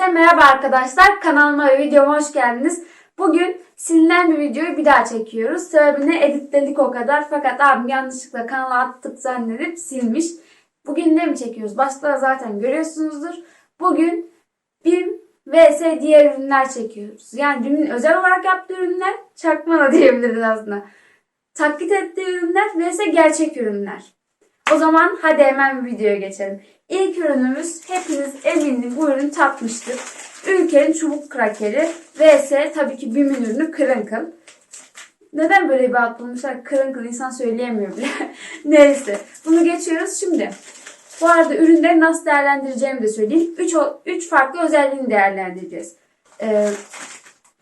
Herkese merhaba arkadaşlar. Kanalıma ve videoma hoş geldiniz. Bugün silinen bir videoyu bir daha çekiyoruz. Sebebini editledik o kadar. Fakat abim yanlışlıkla kanala attık zannedip silmiş. Bugün ne mi çekiyoruz? Başta zaten görüyorsunuzdur. Bugün BİM vs diğer ürünler çekiyoruz. Yani BİM'in özel olarak yaptığı ürünler, çakma da diyebiliriz aslında. Taklit ettiği ürünler vs gerçek ürünler. O zaman hadi hemen videoya geçelim. İlk ürünümüz hepiniz eminim bu ürünü tatmıştır. Ülker'in çubuk krakeri vs tabii ki BİM'in ürünü Kırınkıl. Neden böyle bir ad bulmuşlar? Kırınkıl insan söyleyemiyor bile. Neyse. Bunu geçiyoruz şimdi. Bu arada ürünleri nasıl değerlendireceğimi de söyleyeyim. 3 3 farklı özelliğini değerlendireceğiz. Ee,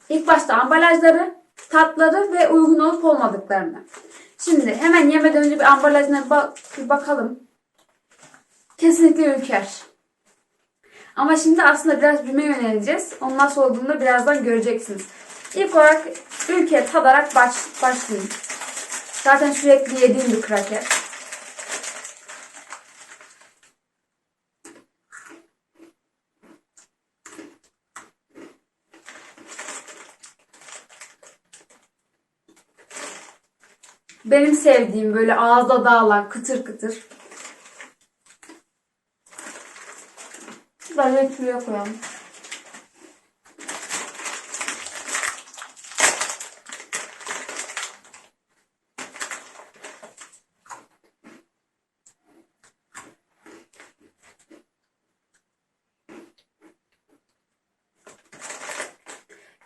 ilk başta ambalajları, tatları ve uygun olup olmadıklarını. Şimdi hemen yemeden önce bir ambalajına bak bir bakalım. Kesinlikle ülker. Ama şimdi aslında biraz büme yöneleceğiz. Onun nasıl olduğunu da birazdan göreceksiniz. İlk olarak ülke tadarak baş, başlayayım. Zaten sürekli yediğim bir kraker. Benim sevdiğim böyle ağızda dağılan kıtır kıtır. Böyle şuraya koyalım.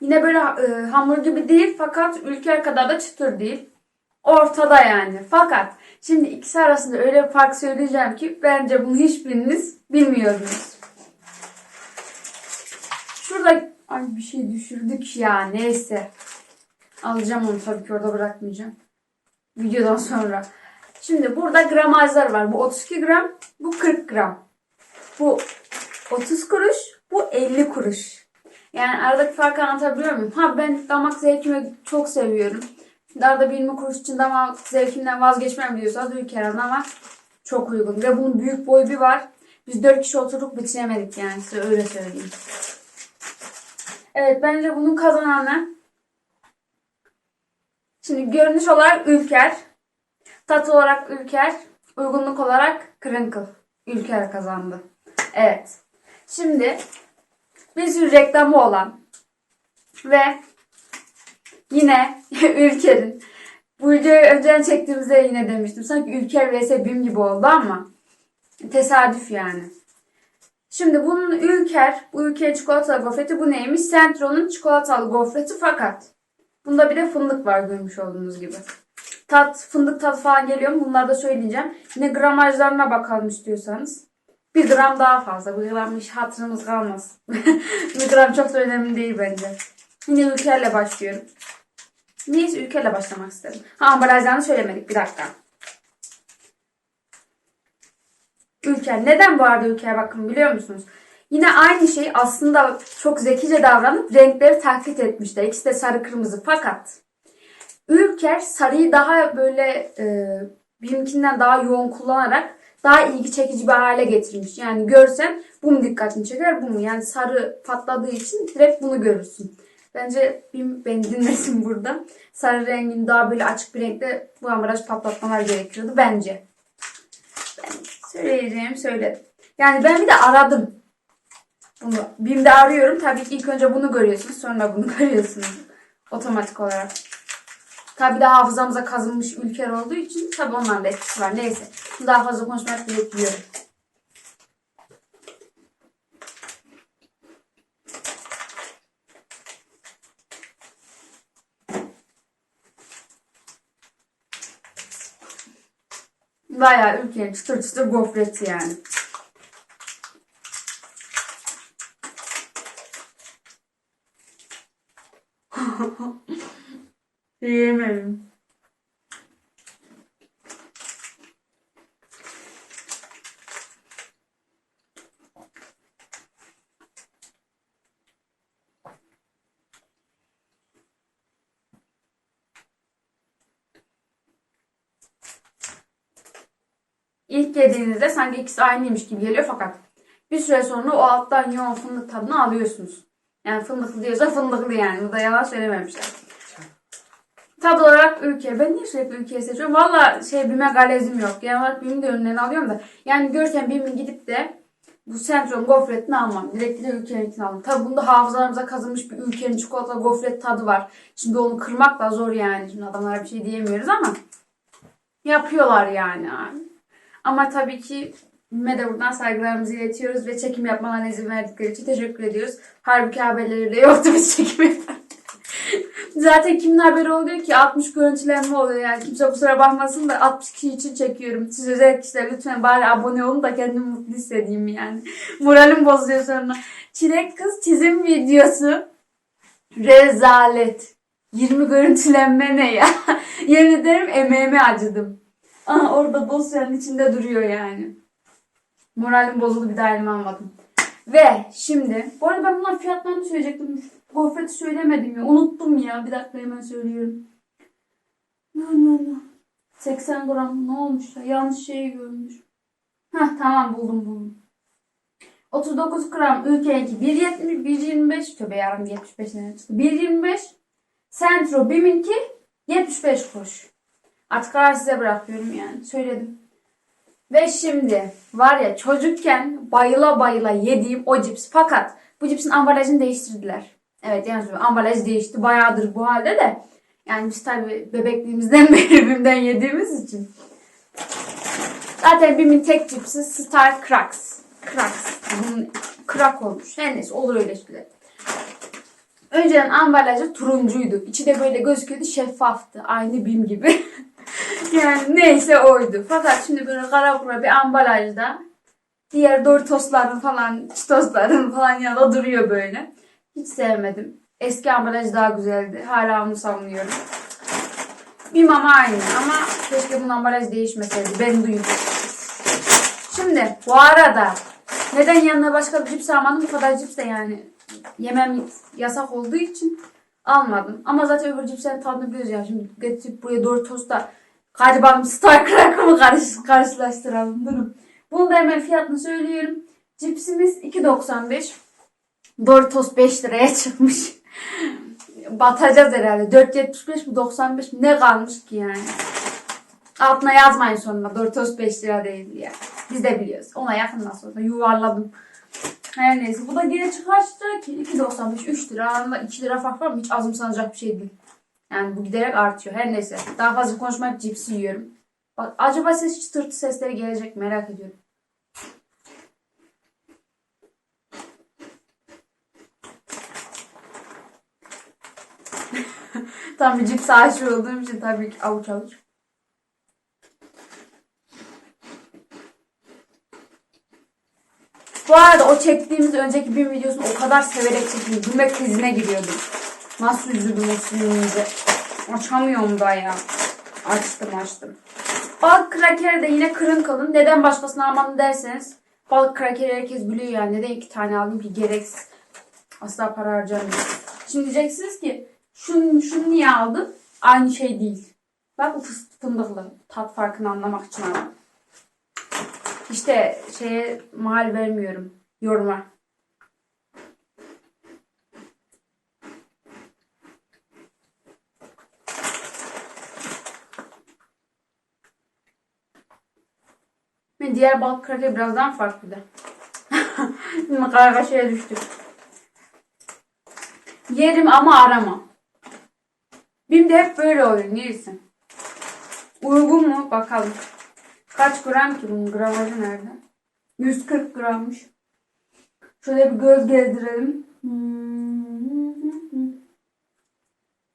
Yine böyle e, hamur gibi değil fakat ülker kadar da çıtır değil. Ortada yani. Fakat şimdi ikisi arasında öyle bir fark söyleyeceğim ki bence bunu hiçbiriniz bilmiyordunuz. Ay bir şey düşürdük ya neyse. Alacağım onu tabii ki orada bırakmayacağım. Videodan sonra. Şimdi burada gramajlar var. Bu 32 gram, bu 40 gram. Bu 30 kuruş, bu 50 kuruş. Yani aradaki farkı anlatabiliyor muyum? Ha ben damak zevkimi çok seviyorum. Arada bir 20 kuruş için damak zevkimden vazgeçmem diyorsanız ülke arasında ama çok uygun. Ve bunun büyük boyu bir var. Biz 4 kişi oturduk bitiremedik yani size öyle söyleyeyim. Evet bence bunun kazananı Şimdi görünüş olarak Ülker, tat olarak Ülker, uygunluk olarak Kırınkıl. Ülker kazandı. Evet. Şimdi bir sürü reklamı olan ve yine Ülker'in bu videoyu önceden çektiğimizde yine demiştim. Sanki Ülker vs BİM gibi oldu ama tesadüf yani. Şimdi bunun Ülker, bu Ülker çikolatalı gofreti bu neymiş? Centro'nun çikolatalı gofreti fakat bunda bir de fındık var görmüş olduğunuz gibi. Tat, fındık tadı falan geliyor mu? Bunları da söyleyeceğim. Yine gramajlarına bakalım istiyorsanız. Bir gram daha fazla. Bir gram hiç hatırımız kalmaz. bir gram çok da önemli değil bence. Yine ülkerle başlıyorum. Neyse ülkeyle başlamak istedim. Ha ambalajlarını söylemedik. Bir dakika. Ülker. Neden bu arada ülker bakın biliyor musunuz? Yine aynı şey aslında çok zekice davranıp renkleri taklit etmişler. İkisi de sarı kırmızı fakat Ülker sarıyı daha böyle e, benimkinden daha yoğun kullanarak daha ilgi çekici bir hale getirmiş. Yani görsen bu mu dikkatini çeker bu mu? Yani sarı patladığı için direkt bunu görürsün. Bence bir beni dinlesin burada. Sarı rengin daha böyle açık bir renkte bu ambalaj patlatmalar gerekiyordu bence. Ben söyleyeceğimi söyledim. Yani ben bir de aradım. Bunu BİM'de arıyorum. Tabii ki ilk önce bunu görüyorsunuz. Sonra bunu görüyorsunuz. Otomatik olarak. Tabii de hafızamıza kazınmış ülker olduğu için tabii onların da etkisi var. Neyse. Daha fazla konuşmak gerekiyor. Bayağı ülkenin çıtır çıtır gofreti yani. İlk yediğinizde sanki ikisi aynıymış gibi geliyor fakat bir süre sonra o alttan yoğun fındık tadını alıyorsunuz. Yani fındıklı diyorsa fındıklı yani. Bu da yalan söylememişler. Tad olarak ülke. Ben niye sürekli ülkeyi seçiyorum? Valla şey BİM'e galezim yok. Genel olarak BİM'i de önlerine alıyorum da. Yani görken BİM'i gidip de bu sentron gofretini almam. Direkt de ülkeninkini aldım. Tabi bunda hafızalarımıza kazınmış bir ülkenin çikolata gofret tadı var. Şimdi onu kırmak da zor yani. Şimdi adamlara bir şey diyemiyoruz ama yapıyorlar yani. Ama tabii ki BİM'e de buradan saygılarımızı iletiyoruz ve çekim yapmalarına izin verdikleri için teşekkür ediyoruz. Halbuki haberleri de yoktu biz çekim. Zaten kimin haberi oluyor ki 60 görüntülenme oluyor yani kimse kusura bakmasın da 60 kişi için çekiyorum. Siz özel kişiler lütfen bari abone olun da kendimi mutlu hissedeyim yani. Moralim bozuyor sonra. Çilek kız çizim videosu. Rezalet. 20 görüntülenme ne ya? Yemin ederim emeğime acıdım. Aha orada dosyanın içinde duruyor yani. Moralim bozuldu bir daha elime almadım. Ve şimdi, bu arada ben bunların fiyatlarını söyleyecektim. Gofreti söylemedim ya. Unuttum ya. Bir dakika hemen söylüyorum. No, no, no. 80 gram ne olmuş ya? Yanlış şeyi görmüş. Heh tamam buldum buldum. 39 gram ülkenki 1.70 1.25 tövbe yarım 75 ne çıktı. 1.25 Centro Bim'inki 75 kuruş. Artık karar size bırakıyorum yani. Söyledim. Ve şimdi var ya çocukken bayıla bayıla yediğim o cips. Fakat bu cipsin ambalajını değiştirdiler. Evet yani ambalaj değişti. Bayağıdır bu halde de. Yani biz tabii bebekliğimizden beri BİM'den yediğimiz için. Zaten BİM'in tek cipsi Star Cracks. Cracks. Bunun crack olmuş. Her neyse olur öyle şeyler. Önceden ambalajı turuncuydu. İçi de böyle gözüküyordu şeffaftı. Aynı BİM gibi. yani neyse oydu. Fakat şimdi böyle kara kura bir ambalajda diğer Doritos'ların falan, Cheetos'ların falan yanında duruyor böyle. Hiç sevmedim. Eski ambalaj daha güzeldi. Hala onu savunuyorum. Bir mama aynı ama keşke bunun ambalaj değişmeseydi. Ben duydum. Şimdi bu arada neden yanına başka bir cips almadım? Bu kadar cips de yani yemem yasak olduğu için almadım. Ama zaten öbür cipslerin tadını biliyoruz yani. Şimdi getirip buraya Doritos'ta garibanım Star Crack'ımı karış, karşılaştıralım. Durun. Bunu da hemen fiyatını söylüyorum. Cipsimiz 2.95. Doritos 5 liraya çıkmış. Batacağız herhalde. 4.75 mi 95 mi ne kalmış ki yani. Altına yazmayın sonuna. Doritos 5 lira değil diye. Biz de biliyoruz. Ona yakın nasıl olsa yuvarladım. Her neyse. Bu da gene lira ki? 2.95 3 lira. Arasında 2 lira fark var mı? Hiç azımsanacak bir şey değil. Yani bu giderek artıyor. Her neyse. Daha fazla konuşmayıp cipsi yiyorum. Bak, acaba ses çıtırtı sesleri gelecek merak ediyorum. Tam bir cips aşığı olduğum için tabii ki avuç avuç. Bu arada o çektiğimiz önceki bir videosunu o kadar severek çektim. Gülme krizine giriyordum. Nasıl üzüldüm o sinirince. Açamıyorum da ya. Açtım açtım. Balık krakeri de yine kırın kalın. Neden başkasına almadım derseniz. Balık krakeri herkes biliyor yani. Neden iki tane aldım ki gereksiz. Asla para harcamıyorum. Şimdi diyeceksiniz ki şunu, şunu niye aldın? Aynı şey değil. Bak bu fındıklı. Tat farkını anlamak için aldım. İşte şeye mal vermiyorum. Yoruma. Ve diğer balık krakeri birazdan farklı. Şimdi kargaşaya düştük. Yerim ama aramam. Benim de hep böyle oluyor. Neyse. Uygun mu? Bakalım. Kaç gram ki bunun gramajı nerede? 140 grammış. Şöyle bir göz gezdirelim.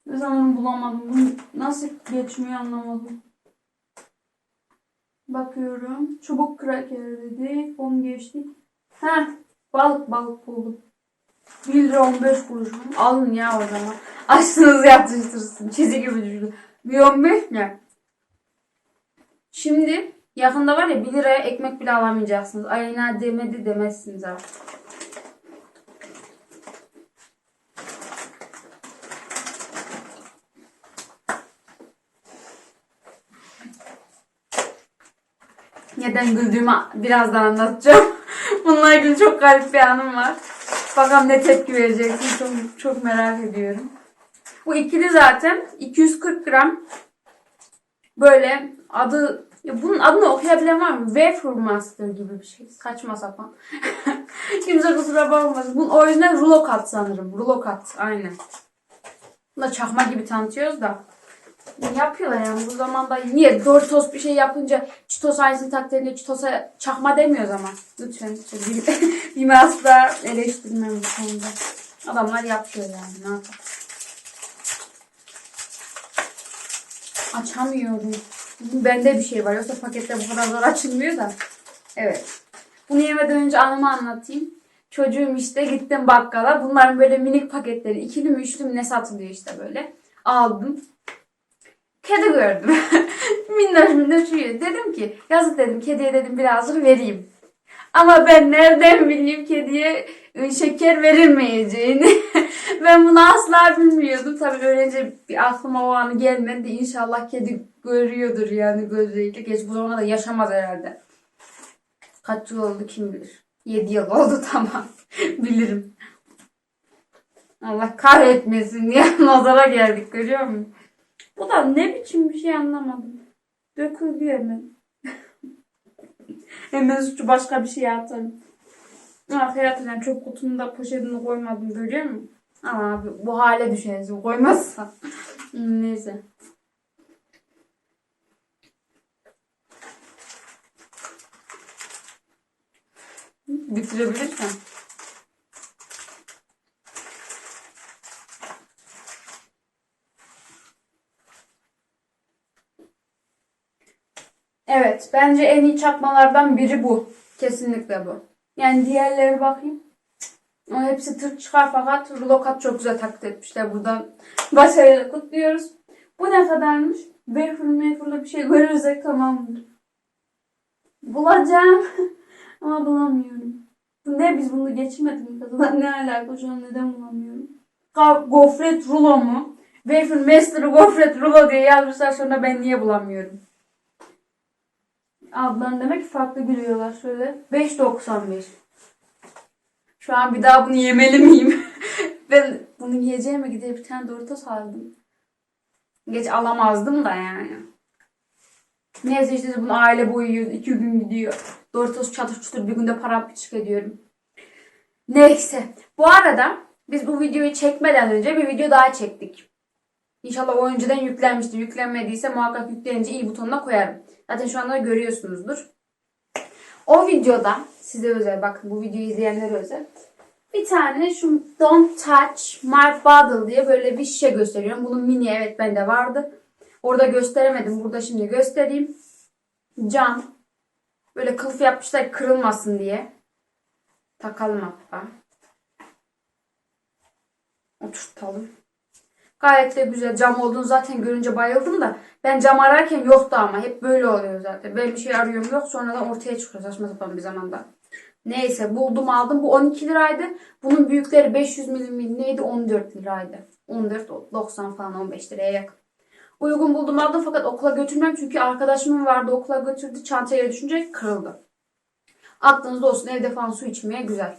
Ne zaman bulamadım. Bunu nasıl geçmiyor anlamadım. Bakıyorum. Çubuk kraker dedik. Onu geçtik. Heh. Balık balık buldum. 1 lira 15 kuruş mu? Alın ya o zaman. Açsınız yatıştırsın. Çizi gibi düşün. Bir 15 ne? Şimdi yakında var ya 1 liraya ekmek bile alamayacaksınız. Ayına demedi demezsiniz artık. Neden güldüğümü birazdan anlatacağım. Bununla ilgili çok garip bir anım var. Bakalım ne tepki vereceksin çok, çok merak ediyorum. Bu ikili zaten 240 gram böyle adı ya bunun adını okuyabilen var mı? Wafer Master gibi bir şey. Saçma sapan. Kimse kusura bakmasın. Bunun orijinal rulo kat sanırım. Rulo kat. Aynen. Bunu da çakma gibi tanıtıyoruz da. Yapıyorlar yani bu zamanda. Niye Doritos bir şey yapınca Cheetos aynısını taklit edince Cheetos'a çakma demiyoruz ama. Lütfen. lütfen. Bir asla eleştirmem bu konuda. Adamlar yapıyor yani. Ne yapalım. Açamıyorum. Bende bir şey var. Yoksa pakette bu kadar zor açılmıyor da. Evet. Bunu yemeden önce anımı anlatayım. Çocuğum işte gittim bakkala. Bunların böyle minik paketleri. ikili mi üçlü mü ne satılıyor işte böyle. Aldım. Kedi gördüm. minnoş minnoş uyuyor. Dedim ki yazık dedim kediye dedim birazcık vereyim. Ama ben nereden bileyim kediye şeker verilmeyeceğini. ben bunu asla bilmiyordum. Tabii öğrenince bir aklıma o anı gelmedi. İnşallah kedi görüyordur yani gözleriyle. Geç bu zamana da yaşamaz herhalde. Kaç yıl oldu kim bilir. 7 yıl oldu tamam. Bilirim. Allah kahretmesin diye nazara geldik görüyor musun? Bu da ne biçim bir şey anlamadım. Döküldü hemen. hemen suçu başka bir şeye atarım. Ah hayatım çok kutunun da poşetini koymadım görüyor musun? Ama abi bu hale düşeriz koymazsa. Neyse. Bitirebilirsen. Bence en iyi çakmalardan biri bu. Kesinlikle bu. Yani diğerleri bakayım. O hepsi Türk çıkar fakat rulokat çok güzel taklit etmişler. Buradan başarıyla kutluyoruz. Bu ne kadarmış? Wafer wafer'la bir şey görürsek tamamdır. Bulacağım. Ama bulamıyorum. Bu ne biz bunu geçmedik mi kadar? Ne alaka şu an neden bulamıyorum? Ka- gofret rulo mu? Wafer Master gofret rulo diye yazmışlar sonra ben niye bulamıyorum? Adlarını demek farklı biliyorlar şöyle. 5.95. Şu an bir daha bunu yemeli miyim? ben bunu yiyeceğime gidip bir tane Doritos aldım. Geç alamazdım da yani. Neyse işte bunu aile boyu yiyoruz. iki gün gidiyor. Doritos çatır çutur bir günde para çık ediyorum. Neyse. Bu arada biz bu videoyu çekmeden önce bir video daha çektik. İnşallah o önceden yüklenmiştir. Yüklenmediyse muhakkak yüklenince iyi butonuna koyarım. Zaten şu anda görüyorsunuzdur. O videoda size özel bakın bu videoyu izleyenlere özel. Bir tane şu Don't Touch My Bottle diye böyle bir şişe gösteriyorum. Bunun mini evet bende vardı. Orada gösteremedim. Burada şimdi göstereyim. Cam. Böyle kılıf yapmışlar kırılmasın diye. Takalım hatta. Oturtalım. Gayet de güzel. Cam olduğunu zaten görünce bayıldım da. Ben cam ararken yoktu ama. Hep böyle oluyor zaten. Ben bir şey arıyorum yok. Sonradan ortaya çıkıyor saçma sapan bir zamanda. Neyse buldum aldım. Bu 12 liraydı. Bunun büyükleri 500 milim neydi? 14 liraydı. 14, 90 falan 15 liraya yakın. Uygun buldum aldım fakat okula götürmem çünkü arkadaşımın vardı okula götürdü çantaya düşünce kırıldı. Aklınızda olsun evde falan su içmeye güzel.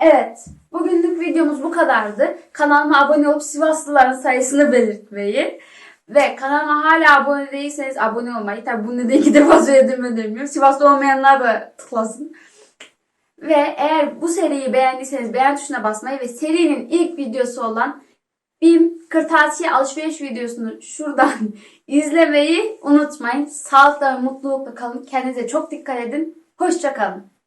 Evet bugünlük videomuz bu kadardı. Kanalıma abone olup Sivaslıların sayısını belirtmeyi ve kanalıma hala abone değilseniz abone olmayı. Tabi bunu da iki defa söyledim demiyorum. Sivaslı olmayanlar da tıklasın. Ve eğer bu seriyi beğendiyseniz beğen tuşuna basmayı ve serinin ilk videosu olan BİM kırtasiye alışveriş videosunu şuradan izlemeyi unutmayın. Sağlıkla ve mutlulukla kalın. Kendinize çok dikkat edin. Hoşçakalın.